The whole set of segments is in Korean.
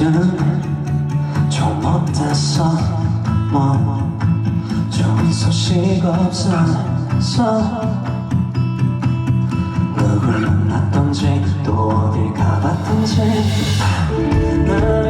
사실은 좀 못했어? 뭐? 좋은 소식 없어서? 누굴 만났던지 또 어딜 가봤던지? 나를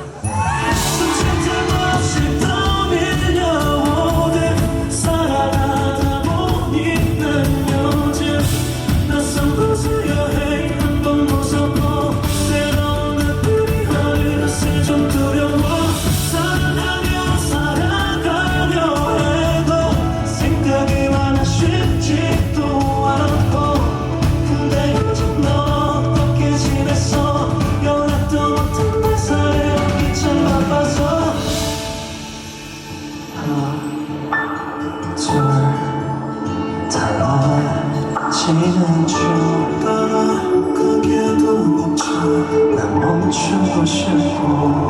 나 지난주 따라 가게도 멈춰. 난 멈추고 싶어.